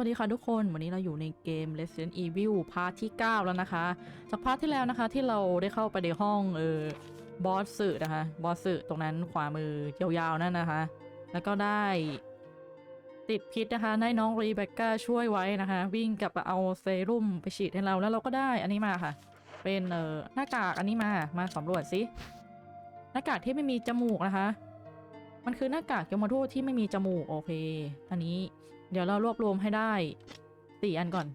วัสดีค่ะทุกคน วันนี้เราอยู่ในเกม Resident Evil พาร์ทที่ 9 แล้วนะคะ จากพาร์ทที่แล้วนะคะที่เราได้เข้าไปในห้องเออบอสสึนะคะบอสสึตรงนั้นขวามือยาวๆนั่นนะคะ แล้วก็ได้ติดพิษนะคะได้น้องรีเบคก้าช่วยไว้นะคะ วิ่งกลับมาเอาเซรุ่มไปฉีดให้เราแล้วเราก็ได้อันนี้มาค่ะ เป็นเออหน้ากากอันนี้มามาสำรวจสิหน้ากากที่ไม่มีจมูกนะคะ มันคือหน้ากากยมทูตที่ไม่มีจมูกโอเค อันนี้ เดี๋ยวเรารวบรวมให้ได้สี่อันก่อน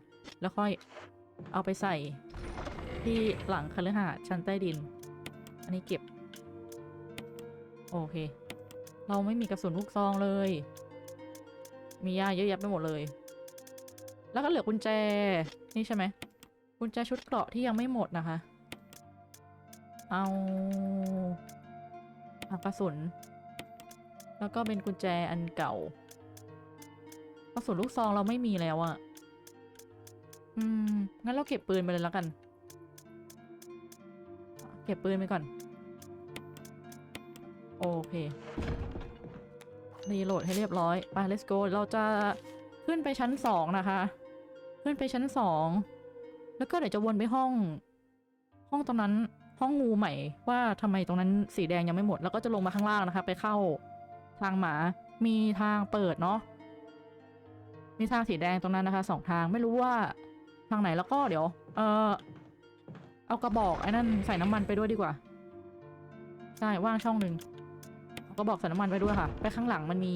แล้วค่อยเอาไปใส่ที่หลังคฤหาสน์ชั้นใต้ดิน อันนี้เก็บ โอเค เราไม่มีกระสุนลูกซองเลย มียาเยอะแยะไปหมดเลย แล้วก็เหลือกุญแจ นี่ใช่ไหมกุญแจชุดเกราะที่ยังไม่หมดนะคะ เอาเอากระสุน แล้วก็เป็นกุญแจอันเก่า กระสุนลูกซองเราไม่มีแล้วอะอืม งั้นเราเก็บปืนไปเลยแล้วกัน เก็บปืนไปก่อน โอเค รีโหลดให้เรียบร้อย ไป let's go เราจะขึ้นไปชั้นสองนะคะ ขึ้นไปชั้นสอง แล้วก็เดี๋ยวจะวนไปห้อง ห้องตรงนั้น ห้องงูใหม่ ว่าทำไมตรงนั้นสีแดงยังไม่หมด แล้วก็จะลงมาข้างล่างนะคะ ไปเข้าทางหมา มีทางเปิดเนาะ มีทางสีแดงตรงนั้นนะคะสองทางไม่รู้ว่าทางไหนแล้วก็เดี๋ยว เออเอากระบอกไอ้นั่นใส่น้ำมันไปด้วยดีกว่าใช่ว่างช่องหนึ่งเอากระบอกใส่น้ำมันไปด้วยค่ะ ไปข้างหลังมันมี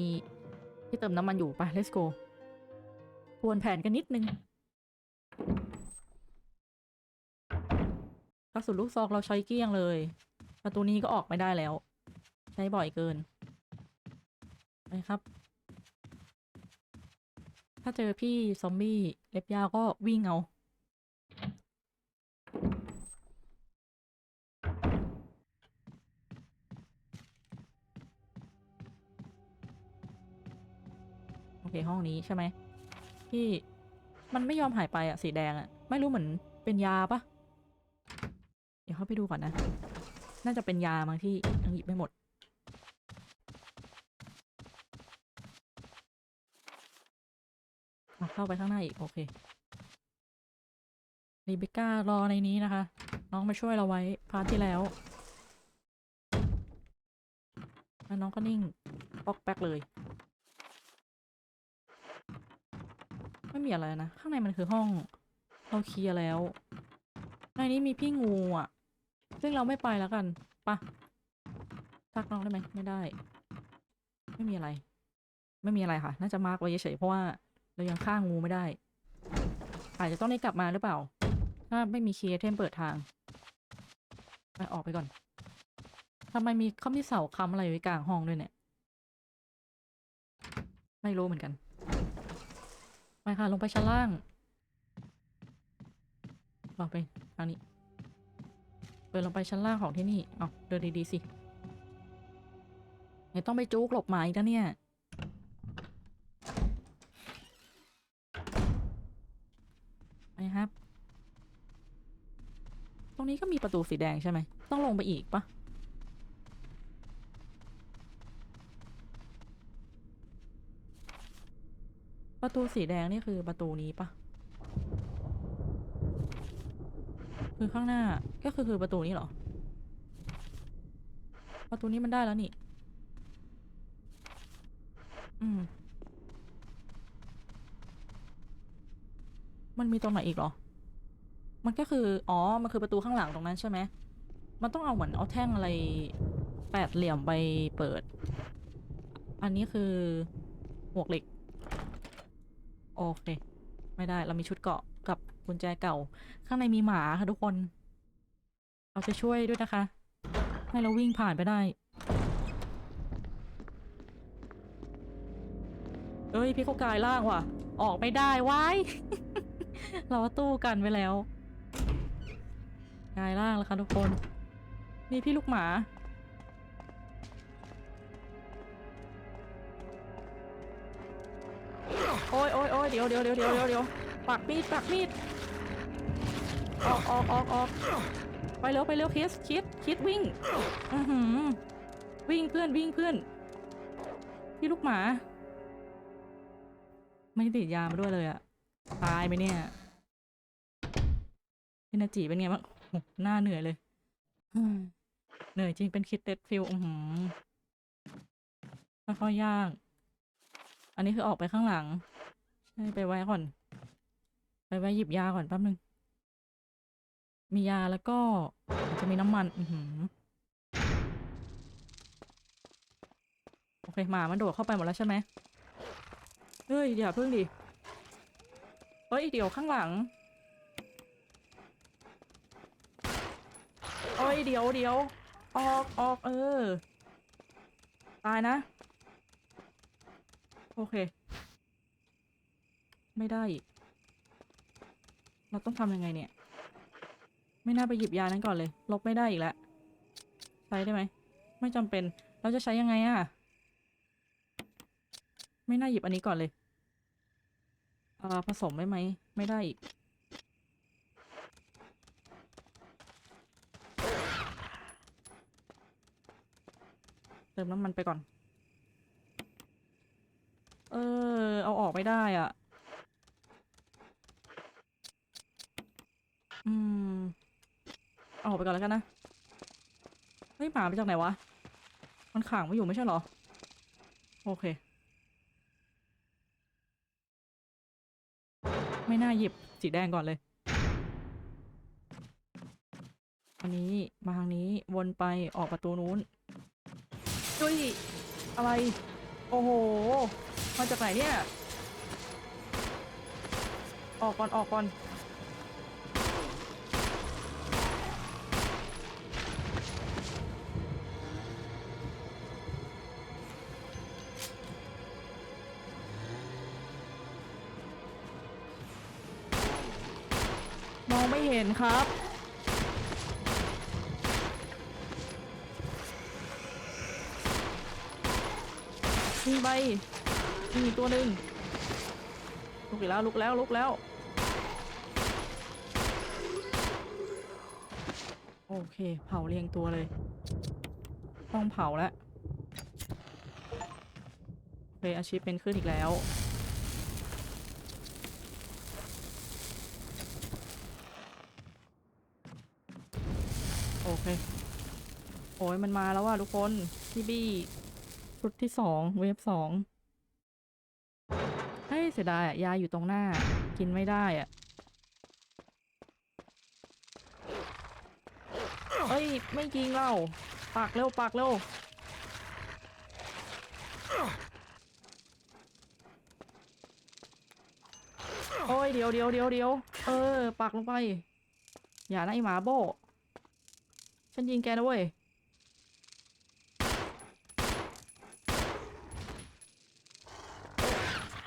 ที่เติมน้ำมันอยู่ไป let's go ทวนแผนกันนิดนึงกระสุนลูกซองเราใช้เกี้ยงเลย ประตูนี้ก็ออกไม่ได้แล้ว ใช้บ่อยเกินไปครับ ถ้าเจอพี่ซอมบี้เล็บยาวก็วิ่งเอา โอเค ห้องนี้ใช่ไหมพี่มันไม่ยอมหายไปอะสีแดงอะไม่รู้เหมือนเป็นยาปะเดี๋ยวเข้าไปดูก่อนนะ น่าจะเป็นยาบางที่ยังหยิบไม่หมด อะ เข้าไปข้างหน้าอีก โอเครีเบคก้ารอในนี้นะคะ น้องมาช่วยเราไว้ พาร์ทที่แล้วแล้วน้องก็นิ่งปอกแป๊กเลย ไม่มีอะไรนะ ข้างในมันคือห้องเราเคลียร์แล้ว ในนี้มีพี่งูอะ ซึ่งเราไม่ไปแล้วกันปะทักน้องได้ไหมไม่ได้ ไม่มีอะไร ไม่มีอะไรค่ะ น่าจะมาร์กไว้เฉยเพราะว่า เรายังฆ่างูไม่ได้ อาจจะต้องได้กลับมาหรือเปล่า ถ้าไม่มีเคีย์เทมเปิดทางไปออกไปก่อนทำไมมีเขามีเสาค้ำอะไรไว้กลางห้องด้วยเนี่ย ไม่รู้เหมือนกัน ไปค่ะลงไปชั้นล่างลองไปทางนี้เดินลงไปชั้นล่างของที่นี่ เอาเดินดีๆสิไม่ต้องไปจุกหลบหมาอีกนะเนี่ย ไปครับ ต รงนี้ก็มีประตูสีแดงใช่ไหม ต้องลงไปอีกปะประตูสีแดงนี่คือประตูนี้ปะคือข้างหน้าก็คือคือประตูนี้เหรอ ประตูนี้มันได้แล้วนี่ อืม มันมีตรงไหนอีกเหรอ มันก็คือ อ๋อ มันคือประตูข้างหลังตรงนั้นใช่ไหม มันต้องเอาเหมือนเอาแท่งอะไรแปดเหลี่ยมไปเปิด อันนี้คือหมวกเหล็ก โอเค ไม่ได้เรามีชุดเกาะกับกุญแจเก่า ข้างในมีหมาค่ะทุกคนเราจะช่วยด้วยนะคะ ให้เราวิ่งผ่านไปได้ เอ้ยพี่เขากายล่างว่ะ ออกไม่ได้ไว้ เราตู้กันไว้แล้ว กายล่างแล้วค่ะทุกคนนี่พี่ลูกหมา โอ้ยโอ้ยโอ้ยเดี๋ยวเดี๋ยวเดี๋ยวเดี๋ยวเดี๋ยวเดี๋ยวปักมีดปักมีด ออกออกออกออกไปเร็วไปเร็วคิดคิดคิดวิ่ง อือหือ วิ่งเพื่อนวิ่งเพื่อน พี่ลูกหมา ไม่ได้ติดยามาด้วยเลยอะตายไหมเนี่ยพี่นาจีเป็นไงบ้าง หน้าเหนื่อยเลยอืมเหนื่อยจริงเป็นคิดเด็ดฟิลอือหือค่อยๆย่าง อันนี้คือออกไปข้างหลัง ใช่ไปไว้ก่อน ไปไว้หยิบยาก่อนแป๊บนึง มียาแล้วก็อาจจะมีน้ำมัน อือหือโอเคหมามันโดดเข้าไปหมดแล้วใช่ไหมเฮ้ยอย่าเพิ่งดิ เฮ้ย เดี๋ยวข้างหลัง อ้ยเดี๋ยวเดี๋ยวออกออกเออ ตายนะ โอเค ไม่ได้ เราต้องทำยังไงเนี่ย ไม่น่าไปหยิบยานั้นก่อนเลย ลบไม่ได้อีกแล้วใช้ได้ไหม ไม่จำเป็น เราจะใช้ยังไงอะไม่น่าหยิบอันนี้ก่อนเลย เอ่อผสมได้ไหม ไม่ได้อีก เติมน้ำมันไปก่อน เออ เอาออกไม่ได้อะ อืม เอาออกไปก่อนแล้วกันนะ เฮ้ยหมาไปจากไหนวะ มันขังไว้อยู่ไม่ใช่หรอ โอเค ไม่น่าหยิบสีแดงก่อนเลย อันนี้มาทางนี้วนไปออกประตูนู้น ดุยอะไร โอ้โห มาจากไหนเนี่ย ออกก่อนออกก่อน มองไม่เห็นครับ มีใบมีอีกตัวหนึ่งลุกอีกแล้วลุกแล้วลุกแล้ว โอเคเผาเรียงตัวเลย ต้องเผาแล้วโอเคอาชีพเป็นขึ้นอีกแล้วโอเค โอ้ยมันมาแล้วว่ะทุกคนพี่บี้ ชุดที่สองเวฟสองเฮ้ยเสียดายอะยาอยู่ตรงหน้า กินไม่ได้อะเอ้ย ไม่ยิงเราปากเร็วปากเร็วโอ้ยเดี๋ยวเดี๋ยวเดี๋ยวเดี๋ยวเออปากลงไป อย่านะไอหมาโบ ฉันยิงแกนะเว้ย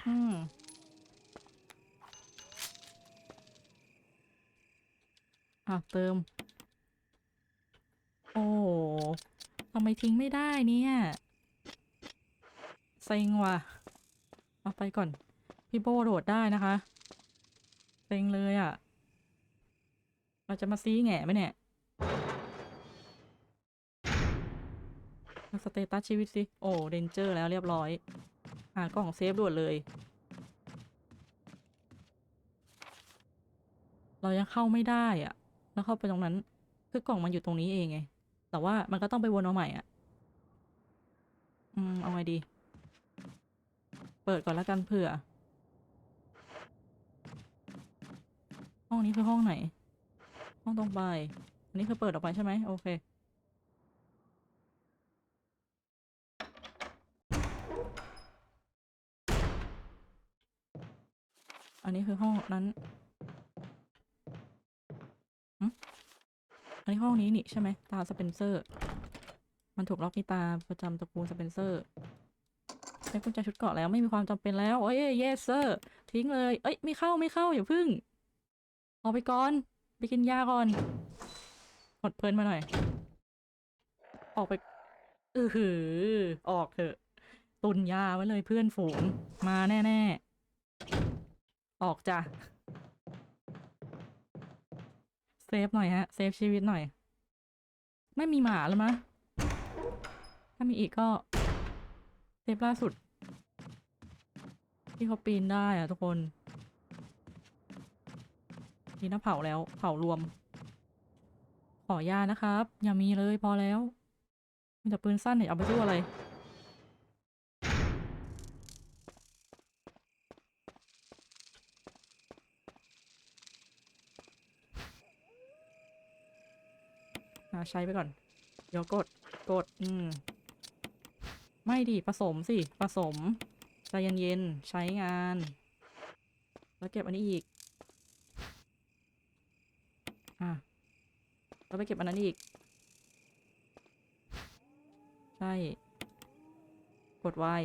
อืมอะเติม โอ้ทำไมทิ้งไม่ได้เนี่ยเซ็งว่ะ เอาไปก่อน พี่โบโดดได้นะคะเซ็งเลยอะ่ะ เราจะมาซีแง่ไหมเนี่ยสเตตัสชีวิตสิ โอ้เดนเจอร์แล้วเรียบร้อยหากล่องเซฟด่วนเลย เรายังเข้าไม่ได้อะแล้วเข้าไปตรงนั้น คือกล่องมันอยู่ตรงนี้เองไง แต่ว่ามันก็ต้องไปวนเอาใหม่อะ อืม เอาไงดี เปิดก่อนแล้วกันเผื่อ ห้องนี้คือห้องไหน ห้องตรงไป อันนี้คือเปิดออกไปใช่ไหมโอเค อันนี้คือห้องนั้น อันนี้ห้องนี้นี่ใช่ไหมตาสเปนเซอร์ มันถูกล็อกที่ตาประจำตระกูลสเปนเซอร์ใช้กุญแจชุดเกาะแล้วไม่มีความจำเป็นแล้วโอ้ยเยสเซอร์ทิ้งเลย เอ้ยไม่เข้าไม่เข้าอย่าพึ่งออกไปก่อน ไปกินยาก่อนกดเพลินมาหน่อย ออกไปเออหือออกเถอะ ตุนยาไว้เลยเพื่อนฝูงมาแน่ ๆ ออกจ้ะ เซฟหน่อยฮะ เซฟชีวิตหน่อย ไม่มีหมาแล้วมะ ถ้ามีอีกก็ เซฟล่าสุด ที่เขาปีนได้อะทุกคนนี่นะเผาแล้วเผารวม ขอยานะครับ อย่ามีเลยพอแล้ว มีแต่ปืนสั้นเนี่ยเอาไปสู้อะไราใช้ไปก่อน เดี๋ยวกด กด อืม ไม่ดิ ผสมสิ ผสม ใจเย็นๆ ใช้งาน แล้วเก็บอันนี้อีก อะ แล้วไปเก็บอันนั้นอีก ใช่ กด Y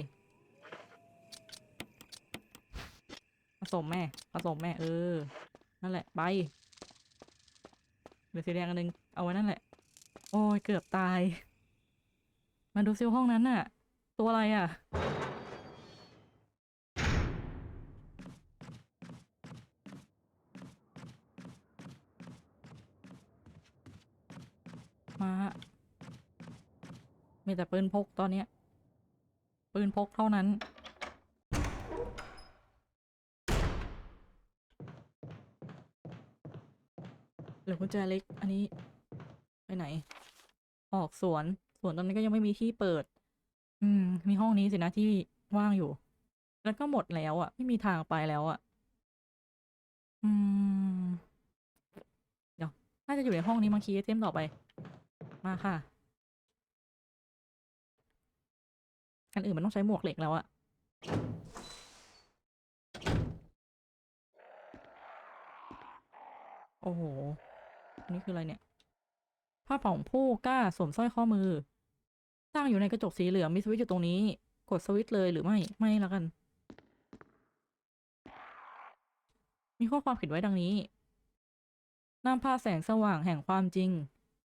ผสมแม่ ผสมแม่ เออ นั่นแหละ ไปเหลือสีแดงอันนึง เอาไว้นั่นแหละ โอ้ยเกือบตาย มาดูซิวห้องนั้นน่ะ ตัวอะไรอะ มาฮะมีแต่ปืนพกตอนเนี้ย ปืนพกเท่านั้น เหลือกุญแจเล็ก อันนี้ ไปไหน ออกสวน สวนตอนนี้ก็ยังไม่มีที่เปิด อืม มีห้องนี้สินะที่ว่างอยู่ แล้วก็หมดแล้วอะ่ะ ไม่มีทางไปแล้วอะ่ะ อืม เดี๋ยว น่าจะอยู่ในห้องนี้มาคีเทมต่อไป มาค่ะอันอื่นมันต้องใช้หมวกเหล็กแล้วอะโอ้โหนนี้คืออะไรเนี่ย ผ้าเป่าผู้กล้าสวมสร้อยข้อมือ ตั้งอยู่ในกระจกสีเหลืองมีสวิตช์อยู่ตรงนี้ กดสวิตช์เลยหรือไม่ไม่แล้วกัน มีข้อความเขียนไว้ดังนี้นำพาแสงสว่างแห่งความจริง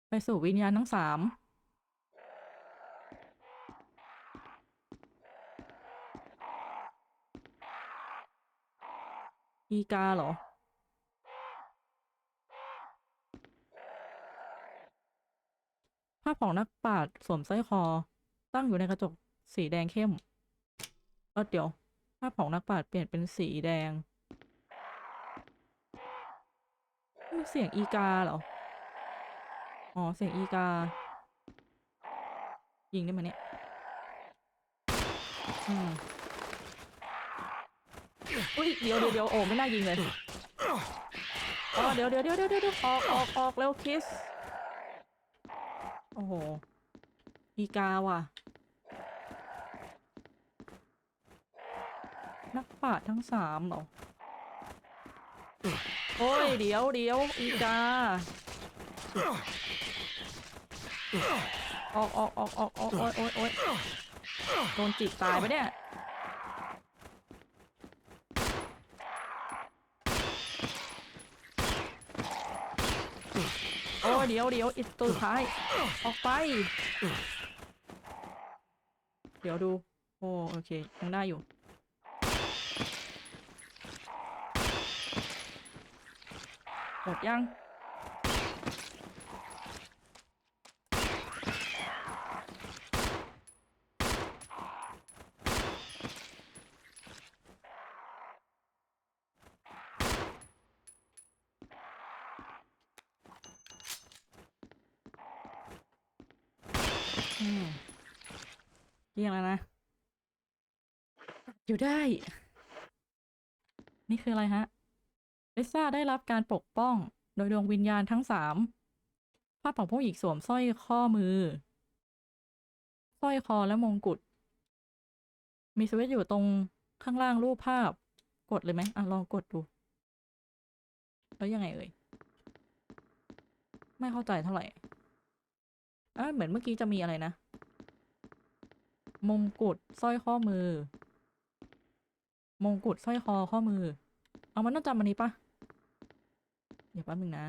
ไปสู่วิญญาณทั้งสามอีกาเหรอาพของนักปราชญ์สวมสร้อยคอ ตั้งอยู่ในกระจกสีแดงเข้มเออเดี๋ยว ภาพของนักปราชญ์เปลี่ยนเป็นสีแดงนี่เสียงอีกาเหรอ อ๋อ เสียงอีกา ยิงได้ไหมเนี่ย อืมอุ้ยเดี๋ยวเดี๋ยวเดี๋ยวโอ้ไม่น่ายิงเลย อ๋อ เดี๋ยวเดี๋ยวเดี๋ยวเดี๋ยวเดี๋ยวออกออกออกเร็วคิส อ้โหอีกาว่ะ นักปราชญ์ทั้งสามเหรอ โอ้ย เดี๋ยวเดี๋ยวอีกา ออกออกออกออกออกโอ้ยโอ้ยโอ้ยโดนจิกตายไปเนี่ย โอ้ยเดี๋ยวเดี๋ยวอีกตัวสุดท้าย ออกไป เดี๋ยวดู โอ้โอเคยังได้อยู่หมดยัง เรียงแล้วนะ อยู่ได้ นี่คืออะไรฮะลิซ่าได้รับการปกป้องโดยดวงวิญญาณทั้งสามภาพของผู้หญิงสวมสร้อยข้อมือ สร้อยคอและมงกุฎ มีสวิตช์อยู่ตรงข้างล่างรูปภาพ กดเลยไหมอะลองกดดู แล้วยังไงเอ่ย ไม่เข้าใจเท่าไหร่อะเหมือนเมื่อกี้จะมีอะไรนะ มงกุฎสร้อยข้อมือ มงกุฎสร้อยคอข้อมือ เอามันต้องจำอันนี้ปะเดี๋ยวแป๊บนึงนะ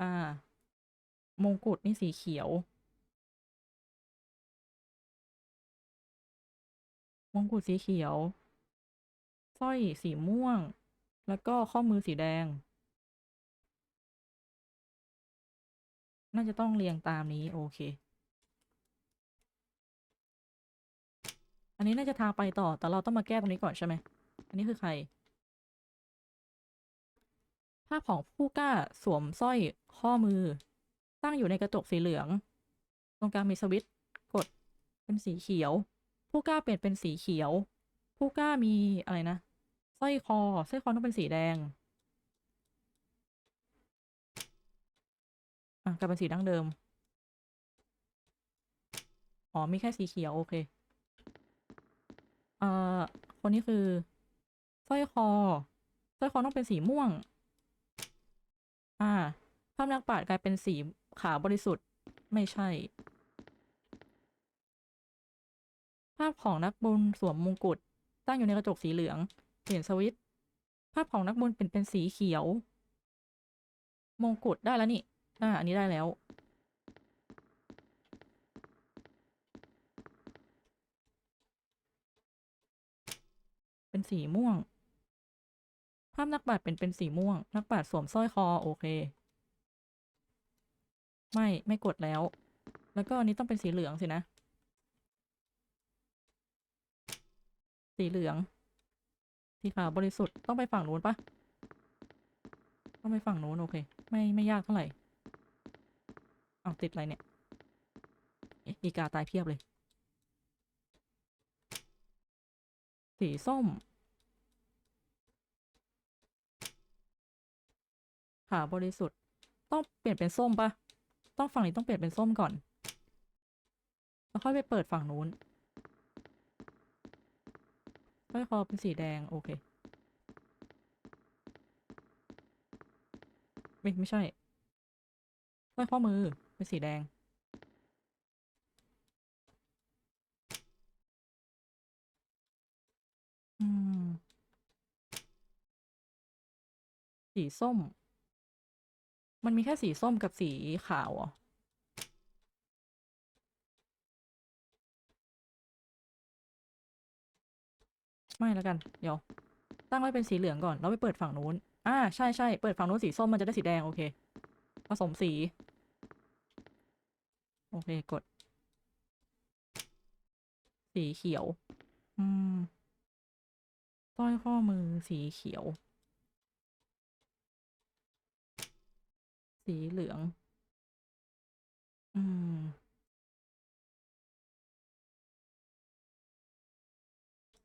อ่า มงกุฎนี่สีเขียว มงกุฎสีเขียว สร้อยสีม่วง แล้วก็ข้อมือสีแดง น่าจะต้องเรียงตามนี้ โอเค อันนี้น่าจะทางไปต่อ แต่เราต้องมาแก้ตรงนี้ก่อนใช่ไหม อันนี้คือใคร ภาพของผู้กล้าสวมสร้อยข้อมือ ตั้งอยู่ในกระจกสีเหลือง ตรงกลางมีสวิตช์กดเป็นสีเขียว ผู้กล้าเปลี่ยนเป็นสีเขียว ผู้กล้ามีอะไรนะสร้อยคอสร้อยคอต้องเป็นสีแดง อะกลับเป็นสีดั้งเดิม อ๋อ มีแค่สีเขียว โอเค เอ่อ คนนี้คือสร้อยคอสร้อยคอต้องเป็นสีม่วง อ่าภาพนักปราชญ์กลายเป็นสีขาวบริสุทธิ์ ไม่ใช่ ภาพของนักบุญสวมมงกุฎตั้งอยู่ในกระจกสีเหลือง เปลี่ยนสวิตภาพของนักบุญเป็นเป็นสีเขียว มงกุฎได้แล้วนี่ อ่า อันนี้ได้แล้ว เป็นสีม่วง ภาพนักปราชญ์เป็นเป็นสีม่วง นักปราชญ์สวมสร้อยคอโอเค ไม่ไม่กดแล้ว แล้วก็อันนี้ต้องเป็นสีเหลืองสินะ สีเหลือง สีขาวบริสุทธิ์ต้องไปฝั่งนู้นปะต้องไปฝั่งนู้นโอเค ไม่ไม่ยากเท่าไหร่เอาวติดอะไรเนี่ยเอ๊ะอีกาตายเพียบเลย สีส้ม ขาวบริสุทธิ์ ต้องเปลี่ยนเป็นส้มปะต้องฝั่งนี้ต้องเปลี่ยนเป็นส้มก่อน แล้วค่อยไปเปิดฝั่งนู้นสร้อยคอเป็นสีแดง โอเค ไม่ไม่ใช่สร้อยข้อมือเป็นสีแดงอืมสีส้ม มันมีแค่สีส้มกับสีขาวอะไม่แล้วกัน เดี๋ยว ตั้งไว้เป็นสีเหลืองก่อน แล้วไปเปิดฝั่งนู้น อ่า ใช่ใช่ เปิดฝั่งนู้นสีส้มมันจะได้สีแดง โอเค ผสมสี โอเค กด สีเขียว อืมสร้อยข้อมือสีเขียว สีเหลือง อืม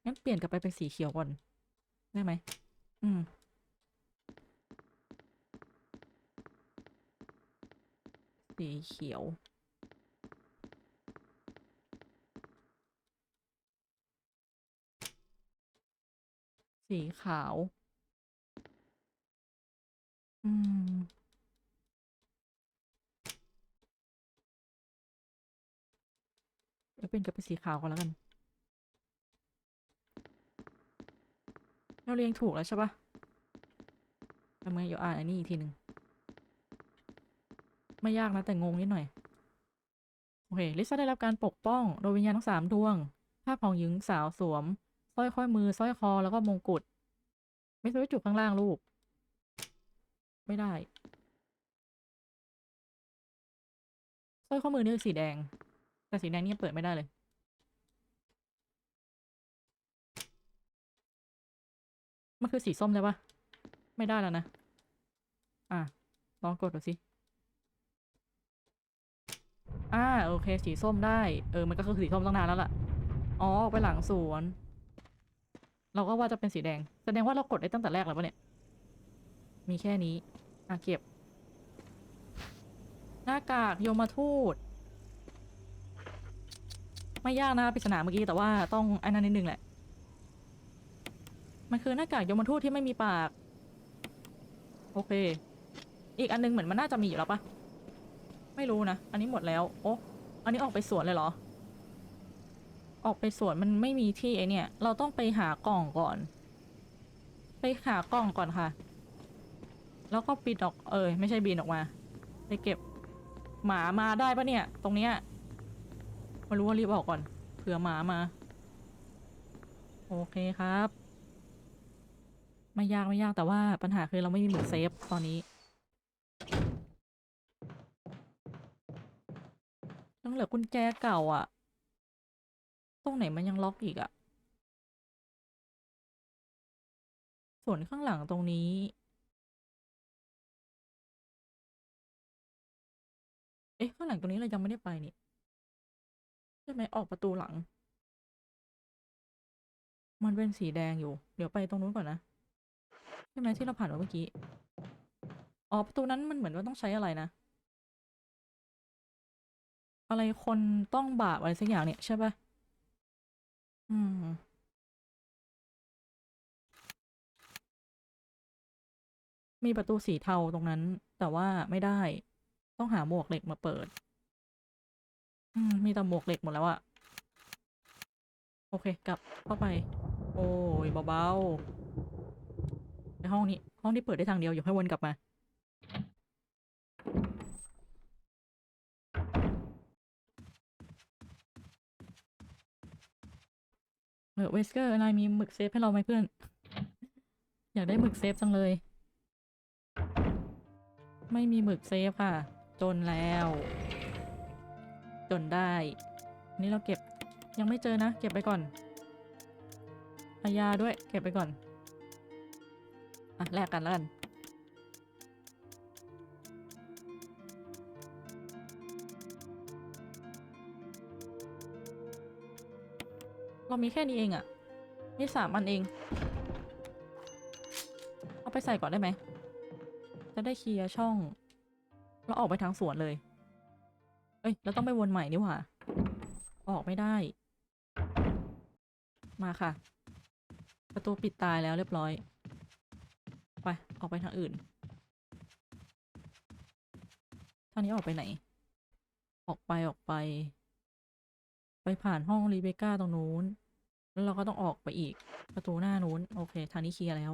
งั้นเปลี่ยนกลับไปเป็นสีเขียวก่อน ได้ไหม อืม สีเขียว สีขาว เดี๋ยวเป็นกับเป็นสีขาวก่อนแล้วกัน เราเรียงถูกแล้วใช่ปะทำไงเดี๋ยวอ่านอันนี้อีกทีหนึ่งไม่ยากนะแต่งงนิดหน่อย โอเค ลิซ่าได้รับการปกป้องโดยวิญญาณทั้งสามดวง ภาพของหญิงสาวสวมสร้อยข้อมือสร้อยคอแล้วก็มงกุฎไม่สวิตช์จุดข้างล่างรูปไม่ได้สร้อยข้อมือนี่คือสีแดง แต่สีแดงนี่เปิดไม่ได้เลยมันคือสีส้มใช่ปะไม่ได้แล้วนะ อะลองกดดูสิ อ่าโอเค สีส้มได้ เออ มันก็คือสีส้มตั้งนานแล้วล่ะ อ๋อไปหลังสวน เราก็ว่าจะเป็นสีแดง แสดงว่าเรากดได้ตั้งแต่แรกแล้วปะเนี่ย มีแค่นี้ อะเก็บ หน้ากากโยมทูต ไม่ยากนะปริศนาเมื่อกี้แต่ว่าต้องไอ้นั่นนิดนึงแหละ มันคือหน้ากากยมทูตที่ไม่มีปาก โอเค อีกอันนึงเหมือนมันน่าจะมีอยู่แล้วปะไม่รู้นะ อันนี้หมดแล้ว โอ้อันนี้ออกไปสวนเลยเหรอ ออกไปสวนมันไม่มีที่ไอเนี่ย เราต้องไปหากล่องก่อน ไปหากล่องก่อนค่ะ แล้วก็บินออก เออไม่ใช่บินออกมา ไปเก็บ หมามาได้ปะเนี่ย ตรงเนี้ย ไม่รู้ว่ารีบออกก่อนเผื่อหมามา โอเคครับ ไม่ยากไม่ยากแต่ว่าปัญหาคือเราไม่มีหมุดเซฟตอนนี้ต้องเหลือกุญแจเก่าอะ ตรงไหนมันยังล็อกอีกอะส่วนข้างหลังตรงนี้เอ๊ะข้างหลังตรงนี้เรายังไม่ได้ไปนี่ ใช่ไหมออกประตูหลัง มันเป็นสีแดงอยู่ เดี๋ยวไปตรงนู้นก่อนนะ ใช่ไหมที่เราผ่านมาเมื่อกี้ อ๋อประตูนั้นมันเหมือนว่าต้องใช้อะไรนะ อะไรคนต้องบาปอะไรสักอย่างเนี่ยใช่ปะอืมมีประตูสีเทาตรงนั้น แต่ว่าไม่ได้ต้องหาหมวกเหล็กมาเปิด อืม มีแต่หมวกเหล็กหมดแล้วอะโอเค กลับเข้าไป โอ้ยเบาๆในห้องนี้ ห้องที่เปิดได้ทางเดียวอย่าให้วนกลับมา เออเวสเกอร์นายมีหมึกเซฟให้เราไหมเพื่อน อยากได้หมึกเซฟจังเลย ไม่มีหมึกเซฟค่ะ จนแล้ว จนได้นนี้เราเก็บยังไม่เจอนะ เก็บไปก่อนอายาด้วย เก็บไปก่อน อะแลกกันแล้วกันเรามีแค่นี้เองอะ่ะมีสามอันเอง เอาไปใส่ก่อนได้ไหม จะได้เคลียร์ช่องแล้วออกไปทางสวนเลย เอ้ยแล้วต้องไปวนใหม่นี่หว่า ออกไม่ได้ มาค่ะ ประตูปิดตายแล้วเรียบร้อย ไป ออกไปทางอื่น ทางนี้ออกไปไหน ออกไปออกไป ไปผ่านห้องรีเบก้าตรงนู้น แล้วเราก็ต้องออกไปอีก ประตูหน้านู้น โอเค ทางนี้เคลียร์แล้ว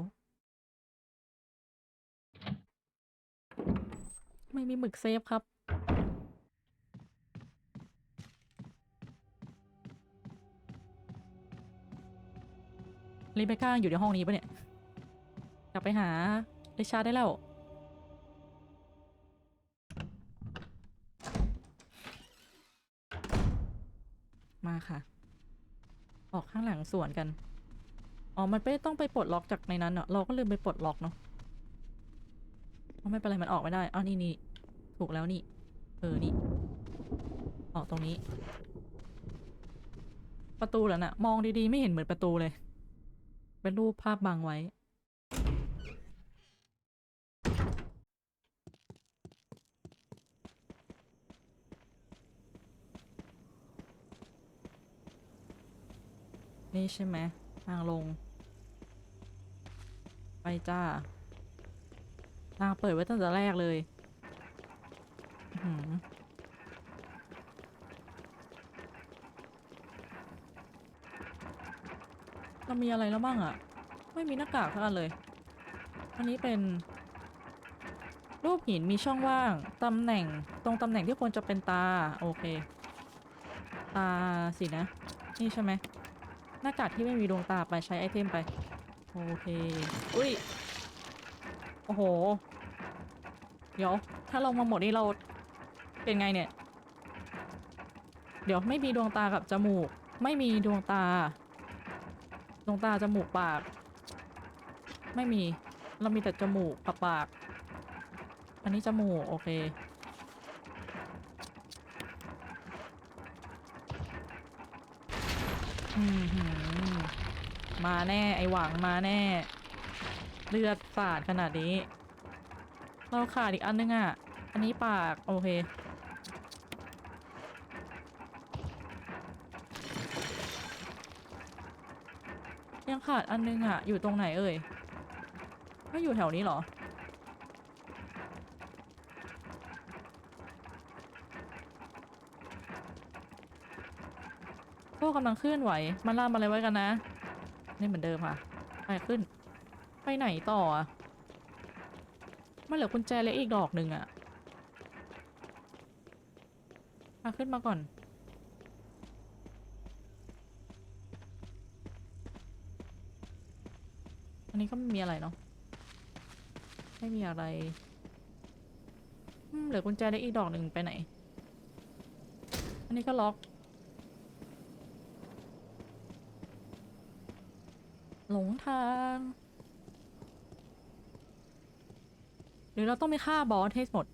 ไม่มีหมึกเซฟครับ รีเบคก้าอยู่ในห้องนี้ปะเนี่ย กลับไปหาริชาได้แล้ว มาค่ะ ออกข้างหลังสวนกัน อ๋อ มันไม่ต้องไปปลดล็อกจากในนั้นเนาะเราก็ลืมไปปลดล็อกเนาะไม่เป็นไร มันออกไม่ได้อ้าวนี่นี่ถูกแล้วนี่ เออ นี่ ออกตรงนี้ ประตูแล้วนะ่ะ มองดีๆ ไม่เห็นเหมือนประตูเลย เป็นรูปภาพบังไว้ นี่ใช่ไหมทางลง ไปจ้าทางเปิดไว้ตั้งแต่แรกเลย อือหือ เรามีอะไรแล้วบ้างอะไม่มีหน้ากากทั้งอันเลย อันนี้เป็น รูปหินมีช่องว่าง ตำแหน่งตรงตำแหน่งที่ควรจะเป็นตา โอเค ตาสินะ นี่ใช่ไหมหน้ากากที่ไม่มีดวงตาไปใช้ไอเทมไป โอเค อุ้ย โอ้โห เดี๋ยว ถ้าลงมาหมดนี่เราเป็นไงเนี่ย เดี๋ยวไม่มีดวงตากับจมูก ไม่มีดวงตา ดวงตาจมูกปาก ไม่มีเรามีแต่จมูกกับปาก อันนี้จมูก โอเคมหือมาแน่ไอหวังมาแน่ เลือดสาดขนาดนี้ เราขาดอีกอันนึงอะ อันนี้ปาก โอเค ขาดอันนึงอะอยู่ตรงไหนเอ่ยไม่อยู่แถวนี้เหรอพวกกำลังเคลื่อนไหว มันล่ามอะไรไว้กันนะ นี่เหมือนเดิมค่ะ ไปขึ้น ไปไหนต่ออะมันเหลือกุญแจเล็กอีกดอกหนึ่งอะมาขึ้นมาก่อน นี้ก็ไม่มีอะไรเนาะไม่มีอะไรเหลือกุญแจได้อีกดอกหนึ่งไปไหน อันนี้ก็ล็อก หลงทาง หรือเราต้องไปฆ่าบอสให้หมด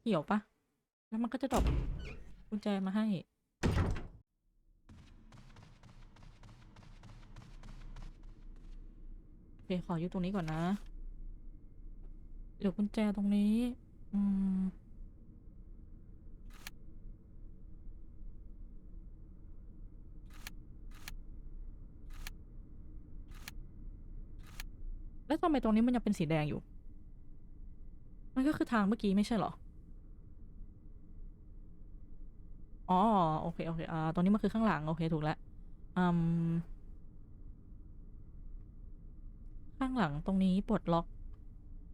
เหี่ยวปะ แล้วมันก็จะดรอปกุญแจมาให้ เคขออยู่ตรงนี้ก่อนนะเหลือกุญแจตรงนี้ อืม แล้วทำไมตรงนี้มันยังเป็นสีแดงอยู่ มันก็คือทางเมื่อกี้ไม่ใช่เหรอ อ๋อ โอเค โอเค อ่า ตรงนี้มันคือข้างหลัง โอเค ถูกแล้ว อืม ข้างหลังตรงนี้ปลดล็อก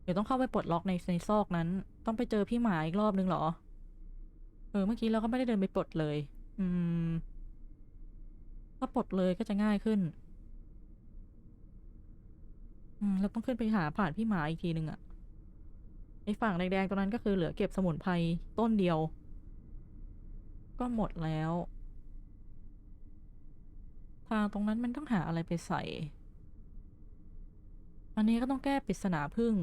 เดี๋ยวต้องเข้าไปปลดล็อกในในซอกนั้น ต้องไปเจอพี่หมาอีกรอบนึงเหรอ เออ เมื่อกี้เราก็ไม่ได้เดินไปปลดเลย อืม ถ้าปลดเลยก็จะง่ายขึ้น อืม เราต้องขึ้นไปหาผ่านพี่หมาอีกทีหนึ่งอะไอฝั่งแดงๆตรงนั้นก็คือเหลือเก็บสมุนไพรต้นเดียว ก็หมดแล้ว ทางตรงนั้นมันต้องหาอะไรไปใส่ อันนี้ก็ต้องแก้ปริศนาพึ่ง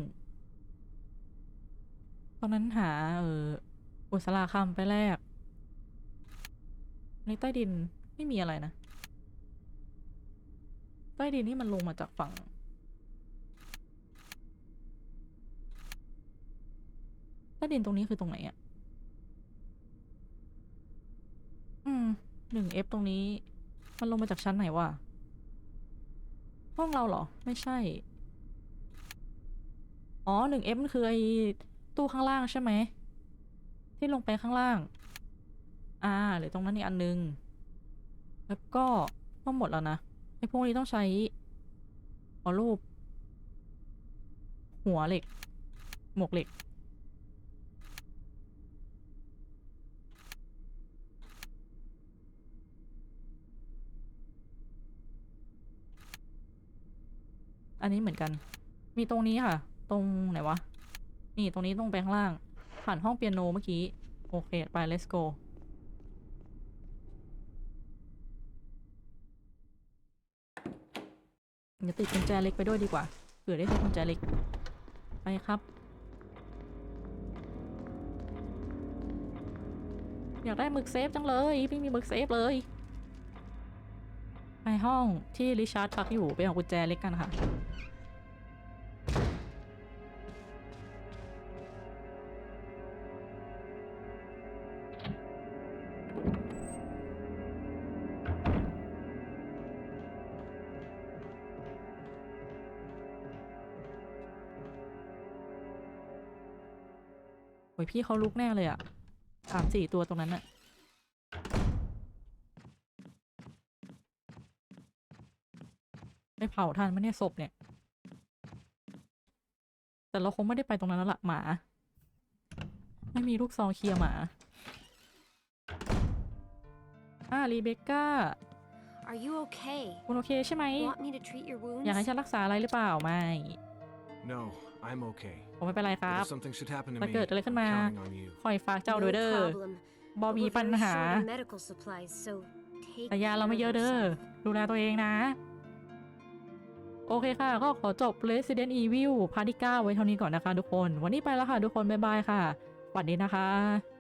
ตอนนั้นหา เอออุสลาคำไปแรก ในใต้ดินไม่มีอะไรนะ ใต้ดินนี่มันลงมาจากฝั่ง ใต้ดินตรงนี้คือตรงไหนอะอืมหนึ่งเอฟตรงนี้ มันลงมาจากชั้นไหนวะ ห้องเราเหรอ ไม่ใช่ อ๋อหนึ่งเอฟมันคือไอ้ตู้ข้างล่างใช่ไหม ที่ลงไปข้างล่าง อ่าหรือตรงนั้นอีกอันนึง แล้วก็ก็หมดแล้วนะไอ้พวกนี้ต้องใช้อ๋อรูป หัวเหล็ก หมวกเหล็ก อันนี้เหมือนกัน มีตรงนี้ค่ะ ตรงไหนวะ นี่ตรงนี้ต้องไปข้างล่าง ผ่านห้องเปียโนเมื่อกี้ โอเค ไป let's go เดี๋ยวติดกุญแจเล็กไปด้วยดีกว่าเผื่อได้ใช้กุญแจเล็ก ไปครับ อยากได้หมึกเซฟจังเลยไม่มีหมึกเซฟเลย ไปห้องที่ริชาร์ดพักอยู่ไปเอากุญแจเล็กกันค่ะ อ้ยพี่เขาลุกแน่เลยอะสามสี่ตัวตรงนั้นอะไม่เผาทันไหมเนี่ยศพเนี่ย แต่เราคงไม่ได้ไปตรงนั้นแล้วล่ะหมา ไม่มีลูกซองเคลียร์หมาอ่ารีเบคก้า Are you okay? คุณโอเคใช่ไหม Want me to treat your wounds? อยากให้ฉันรักษาอะไรหรือเปล่าไม่ No, I'm okay. ผมไม่เป็นไรค But รับ if something should happen to ถ้า me, เกิดอะไรขึ้น I'm มา counting on you. คอยฝากเจ้า no ด้วยเด้อ problem. บอ But มี we're ปัญ very หา short on medical supplies, so take แต่ยา care เราไม่ of เยอะเด้อ yourself. ดูแลตัวเองนะ โอเคค่ะ ก็ขอจบ Resident Evil พาร์ทที่ 9 ไว้เท่านี้ก่อนนะคะทุกคน วันนี้ไปแล้วค่ะทุกคน บ๊ายบายค่ะสวัสดีนะคะ